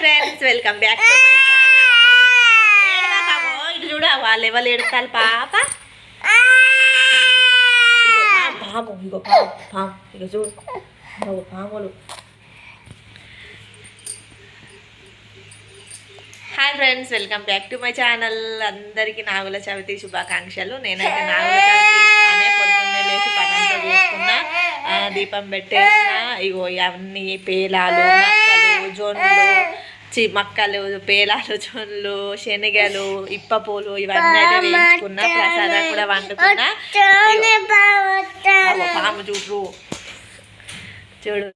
Friends welcome back ఇటు చూడ వాళ్ళు ఎవరు ఏడుతారు పాప పాము, ఇగో పాము పాము. ఇక చూడు ఇగో పాములు. Hi friends welcome back to my channel అందరికీ నాగుల చవితి శుభాకాంక్షలు. నేనైతే నాగుల చవితి పొద్దున్నే లేచి పనంతా చేసుకున్నా. దీపం పెట్టేసిన. ఇగో అవన్నీ పేలాలు మక్కలు జొన్లు చి మక్కలు పేలాలు జొన్లు శనగలు ఇప్పపూలు ఇవన్నీ అయితే వేయించుకున్నా ప్రసాదం కూడా వండుకున్నా. పాము చూడు చూడు.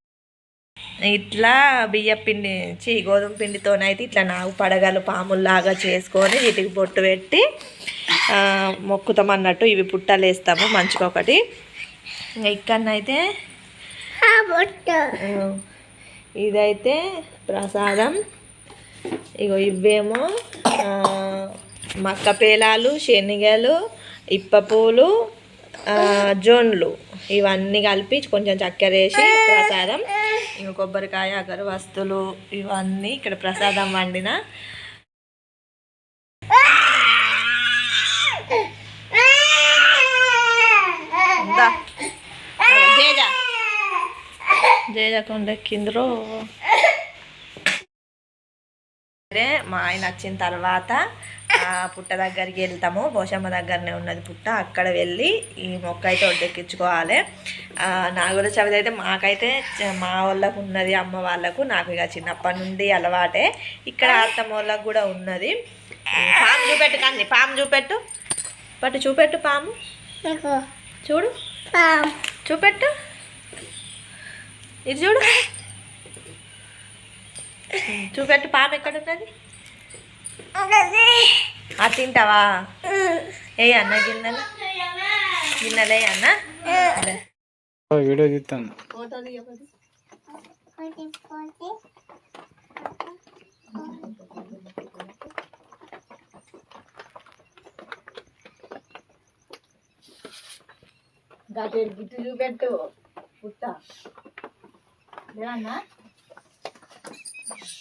ఇట్లా బియ్య పిండి చి గోధుమ పిండితోనైతే ఇట్లా నాగు పడగలు పాముల్లాగా చేసుకొని వీటికి బొట్టు పెట్టి మొక్కుతాం అన్నట్టు ఇవి పుట్టలు వేస్తాము మంచిగా ఒకటి. ఇక్కడనైతే ఇదైతే ప్రసాదం. ఇగో ఇవేమో మక్కపేలాలు మక్క పేలాలు శనగలు ఇప్పపూలు జోన్లు జొన్లు. ఇవన్నీ కలిపి కొంచెం చక్కెర వేసి ప్రసాదం. ఇంకా కొబ్బరికాయ అగరవస్తులు ఇవన్నీ ఇక్కడ ప్రసాదం వండిన. ఇందా. జేజ. కొండ కిందరో సరే మా ఆయన వచ్చిన తర్వాత పుట్ట దగ్గరికి వెళ్తాము. పోషమ్మ దగ్గరనే ఉన్నది పుట్ట. అక్కడ వెళ్ళి ఈ మొక్క అయితే ఒడ్డెక్కించుకోవాలి. నాగుల చవితి అయితే మాకైతే మా వాళ్ళకు ఉన్నది అమ్మ వాళ్ళకు. నాకు ఇక చిన్నప్పటి నుండి అలవాటే. ఇక్కడ అత్తమ్మ వాళ్ళకు కూడా ఉన్నది. పాము చూపెట్టు కానీ పాము చూపెట్టు. పట్టు చూపెట్టు పాము. చూడు. చూపెట్టు. ఇది చూడు. చూపెట్టు పాము ఎక్కడ ఉన్నది. ఆ తింటావా? ఏ అన్న గిన్నెలు? గిన్నెలే అన్న. వీడియో తీస్తాను. గిట్టు చూపెట్టు. పుట్ట. లేదన్నా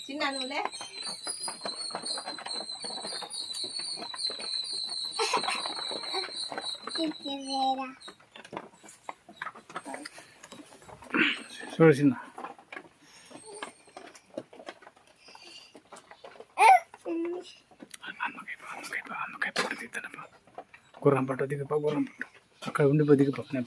చిన్న నువ్వులే చూడు చిన్న అమ్మకాయ అమ్మకాయ అమ్మకాయ పూట తీస్తానప్ప గుర్రం పట్టు దిగిపో గుర్రం పట్టు అక్కడ ఉండిపో దిగిపో నేను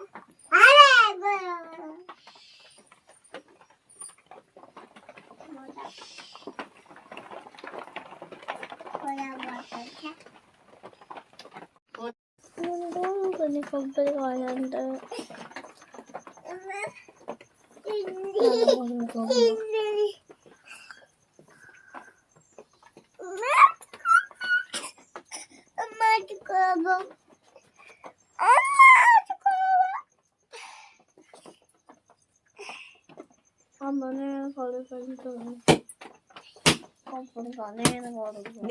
పోసినాను తీస్తానవా ఉమ్. కొన్ని కొబ్బరి కావాలంటే అమ్మనే కొడుకుంటుంది అప్పుడు నేను కొడుకు